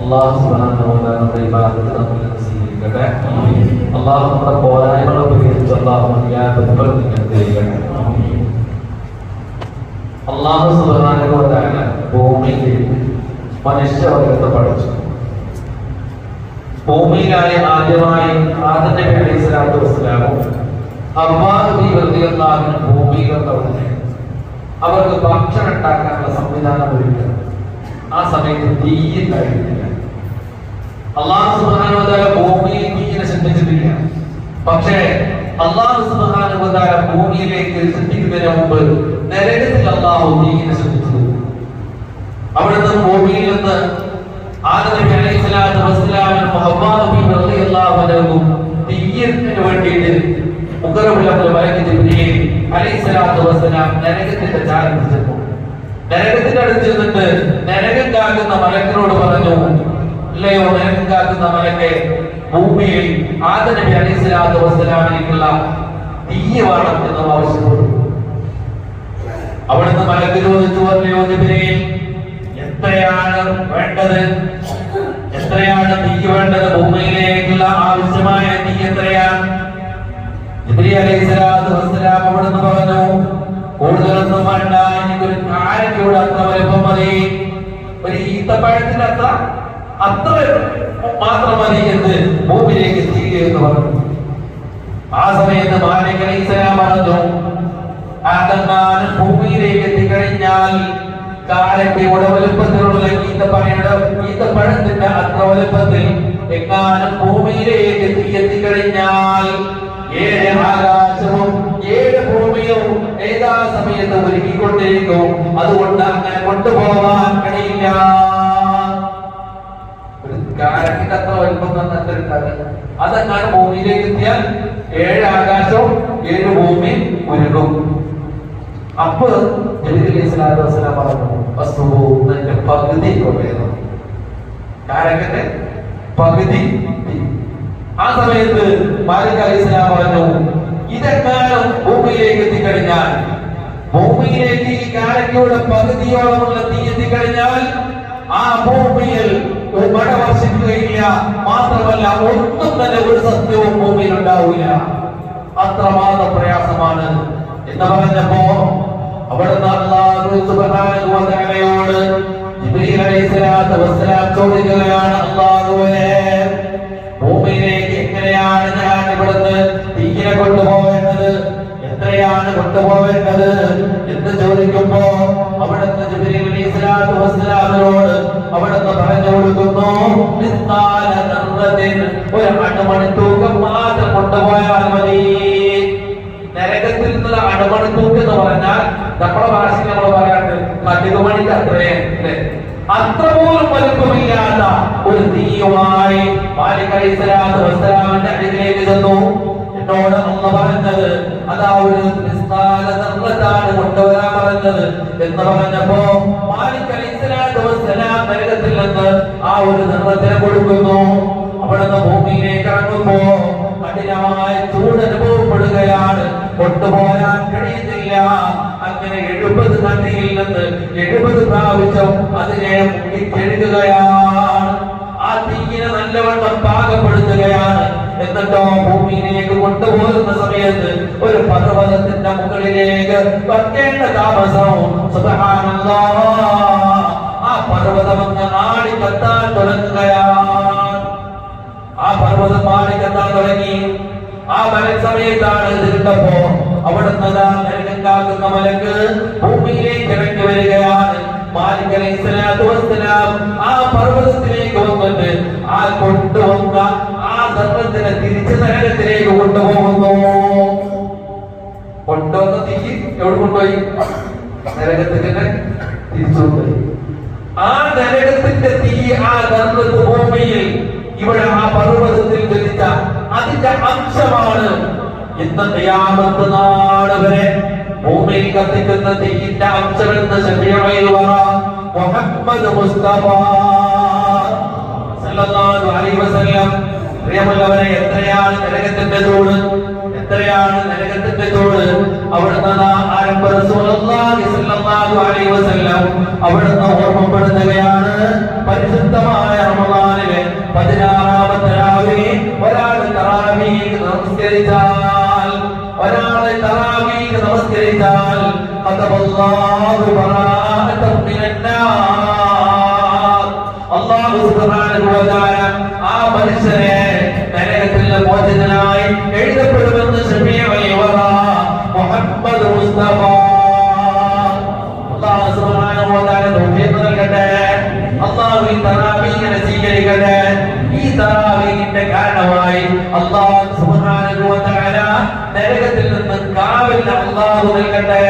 അള്ളാഹു നമ്മുടെ ഇബാദത്ത് നിന്ന് സ്വീകരിക്കട്ടെ. അള്ളാഹു നമ്മുടെ പോരായ്മകൾ പരിഹരിച്ച് അള്ളാഹു മതിയായ പ്രതിഫലം നിങ്ങൾക്ക് തരികട്ടെ അള്ളാഹു തആല ഭൂമിയിൽ മനുഷ്യവർഗത്തെ പഠിച്ചു. ഭൂമിയിലായി ആദ്യമായി ആദ്യത്തെ അലൈഹി സ്വലാത്തു വസ്സലാമും അബ്ബാദി അൻഹ ഭൂമിയിൽ വന്നവിടുന്ന് അവർക്ക് ഭക്ഷണം ഉണ്ടാക്കാനുള്ള സംവിധാനം ഒരുക്കുക. ആ സമയത്ത് കഴിയുന്നില്ല അള്ളാഹു തആല ഭൂമിയിൽ തീയിനെ സൃഷ്ടിച്ചിട്ടില്ല പക്ഷേ അള്ളാഹു തആല ഭൂമിയിലേക്ക് സൃഷ്ടിക്കുന്നതിന് മുമ്പ് നരകത്തിൽ അള്ളാഹു തീയിനെ സൃഷ്ടിച്ചു അവിടുന്ന് ഭൂമിയിൽ നിന്ന് ആദം നബി അലൈഹി സ്വലാത്തു വസ്സലാമിനും ഹവ്വാ നബി റളിയല്ലാഹു അൻഹും തീയിന് വേണ്ടിയിട്ട് മുഖറബുൽ മലക്ക് ജിബ്രീൽ അലൈഹി സ്വലാത്തു വസ്സലാം നരകത്തിന്റെ ചാരം പിടിച്ചപ്പോൾ നരകത്തിന്റെ അടുത്ത് ചെന്നിട്ട് നരകം കാക്കുന്ന മലക്കിനോട് പറഞ്ഞു അല്ലയോ നിനക്കുണ്ടാക്കുന്ന മലക്കെ ഭൂമിയിൽ ആദം നബി അലൈഹി സ്വലാത്തു വസ്സലാമിലേക്കുള്ള തീയ വേണം എന്ന് ആവശ്യപ്പെട്ടു അവിടുന്ന് മലക്ക് ചോദിച്ചു പറഞ്ഞോ ജിബ്രീൽ എത്രയാണ് വേണ്ടത്? എത്രയാണ് തീ വേണ്ടത്? ഭൂമിയിലേക്കുള്ള ആവശ്യമായ തീ എത്രയാണ്? ജിബ്രീൽ അലൈഹി സ്വലാത്തു വസ്സലാം അവിടുന്ന് പറഞ്ഞു കൂടുതലൊന്നും വേണ്ട എനിക്കൊരു കാരക്കൂടെ അത്ര വലുപ്പം മതി. ഒരു ഈത്തപ്പഴത്തിന്റെ അത്ര അത്ര മാത്രം എന്ന് ഭൂമിയിലേക്ക് തീരെ എന്ന് പറഞ്ഞു. ആ സമയത്ത് മാലിക് അലൈഹി സ്വലാം പറഞ്ഞു ആദങ്ങാനും ഭൂമിയിലേക്ക് എത്തിക്കഴിഞ്ഞാൽ കാലക്കയുടെ വലുപ്പത്തിലുള്ള ഈത്തപ്പഴയുടെ ഈത്തപ്പഴത്തിന്റെ അത്ര വലുപ്പത്തിൽ എങ്ങാനും ഭൂമിയിലേക്ക് എത്തി എത്തിക്കഴിഞ്ഞാൽ ഏഴ് ആകാശവും ഏഴ് ഭൂമിയും ഏതാ സമയത്ത് ഒരുക്കിക്കൊണ്ടിരിക്കും. അതുകൊണ്ട് അങ്ങനെ കൊണ്ടുപോവാൻ തന്നിട്ടുണ്ടാകും ഭൂമിയിലേക്ക് എത്തിയാൽ ഏഴ് ആകാശവും ഏഴ് ഭൂമി ഉരുകും. അപ്പൊ നബി അലൈഹി സ്വലാത്തു വസ്സലാം പറഞ്ഞു വസ്തുവോ നിന്റെ പകുതി കൊണ്ടുവരണം കാരക്കന്റെ പകുതി. ആ സമയത്ത് മാലിക് അലി സ്വലാം പറഞ്ഞു ഇതെക്കാലം ഭൂമിയിലേക്ക് എത്തിക്കഴിഞ്ഞാൽ ഭൂമിയിലേക്ക് ഈ കാരക്കയുടെ പകുതിയോളമുള്ള തീ എത്തിക്കഴിഞ്ഞാൽ ആ ഭൂമിയിൽ വർഷിക്കുകയില്ല മാത്രമല്ല ഒന്നും തന്നെ ഒരു സത്യവും ഭൂമിയിൽ ഉണ്ടാവില്ല. അത്രമാത്രം പ്രയാസമാണ്. എന്ന് പറഞ്ഞപ്പോ അവിടെ വസ്സലാം ചോദിക്കുകയാണ് അല്ലാഹുവേ ഭൂമിയിലേക്ക് എങ്ങനെയാണ് ഞാൻ ഇവിടുന്ന് തീയിനെ കൊണ്ടുപോകേണ്ടത് എത്രയാണ് കൊണ്ടുപോകേണ്ടത് എന്ന് ചോദിക്കുമ്പോ അവിടുന്ന് ജിബ്രീൽ അലൈഹിസ്സലാത്തു വസ്സലാമിനോട് അവിടുന്ന് പറഞ്ഞു കൊടുക്കുന്നു. ഒരു അണുമണി തൂക്കം മാത്രം കൊണ്ടുപോയാൽ മതി. നരകത്തിൽ നിന്നുള്ള അണുമണി തൂക്കം എന്ന് പറഞ്ഞാൽ നമ്മുടെ ഭാഷയിൽ നമ്മൾ പറയാറുണ്ട് കടുകുമണിക്ക് അത്രേ അത്ര പോലും വലുപ്പമില്ലാത്ത ഒരു തീയുമായി മാലിക് അലൈഹി സ്വലാത്തു വസ്സലാമിന്റെ അരികിലേക്ക് ചെന്നു. എന്നോട് അമ്മ പറഞ്ഞത്. അതാ ഒരു നിസ്കാല കൊണ്ടുവരാൻ പറഞ്ഞത് എന്ന് പറഞ്ഞപ്പോ മാലിക് അലൈഹി സ്വലാത്തു വസ്സലാം നരകത്തിൽ നിന്ന് ആ ഒരു ദർറത്തിനെ കൊടുക്കുന്നു. അവിടുന്ന് ഭൂമിയിലേക്ക് ഇറങ്ങുമ്പോ കഠിനമായ ചൂട് അനുഭവപ്പെടുകയാണ്. കൊണ്ടുപോകാൻ കഴിയുന്നില്ല. അങ്ങനെ എഴുപത് നദിയിൽ നിന്ന് എഴുപത് പ്രാവശ്യം അതിനെ മുങ്ങിക്കെഴുകുകയാണ് ആ തീയിനെ നല്ലവണ്ണം പാകപ്പെടുത്തുകയാണ്. എന്നിട്ടോ ഭൂമിയിലേക്ക് കൊണ്ടുപോകുന്ന സമയത്ത് ഒരു പർവതത്തിന്റെ മുകളിലേക്ക് വെക്കേണ്ട താമസവും ആ പർവതം അങ്ങ് ആടി കത്താൻ തുടങ്ങുകയാണ്. ആ പർവതം മാറിക്കെത്താൻ തുടങ്ങി. ആ മല സമയത്താണ് ഇതിരുന്നപ്പോ അവിടുന്ന് ദാ നരകം കാക്കുന്ന മലക്ക് ഭൂമിയിലേക്ക് ഇറങ്ങി വരികയാണ്. മാലിക് അലൈഹി സ്വലാത്തു ആ പർവതത്തിലേക്ക് ആ നരകത്തിന്റെ തീ ആ ഗർഭത്ത് ഭൂമിയിൽ ഇവിടെ ആ പർവതത്തിൽ ധരിച്ച അതിന്റെ അംശമാണ് ഇന്ന് നിയാമത്ത് നാട് വരെ ഭൂമിയിൽ കത്തിക്കുന്ന തീയിന്റെ അംശമെന്ന് ശരീരമായി മുഹമ്മദ് മുസ്തഫ സല്ലല്ലാഹു അലൈഹി വസല്ലം. പ്രിയമുള്ളവരെ എത്രയാണ് നരകത്തിന്റെ ചൂട് എത്രയാണ് നരകത്തിന്റെ ചൂട് അവിടുന്ന് നാ അവിടുന്ന് ഓർമ്മപ്പെടുത്തുകയാണ് പരിശുദ്ധമായ റമദാനിലെ പതിനാറാമത്തെ രാവിലെ ഒരാൾ തറാവീഹ് നമസ്കരിച്ചാൽ ഒരാൾ തറാവീഹ് നമസ്കരിച്ചാൽ വ ആ മനുഷ്യനെ സ്വീകരിക്കട്ടെ ഈ തറാവീഹിന്റെ കാരണമായി അല്ലാഹു സുബ്ഹാനഹു വ തആല നരകത്തിൽ നിന്ന് കാവൽ അല്ലാഹു നൽകട്ടെ.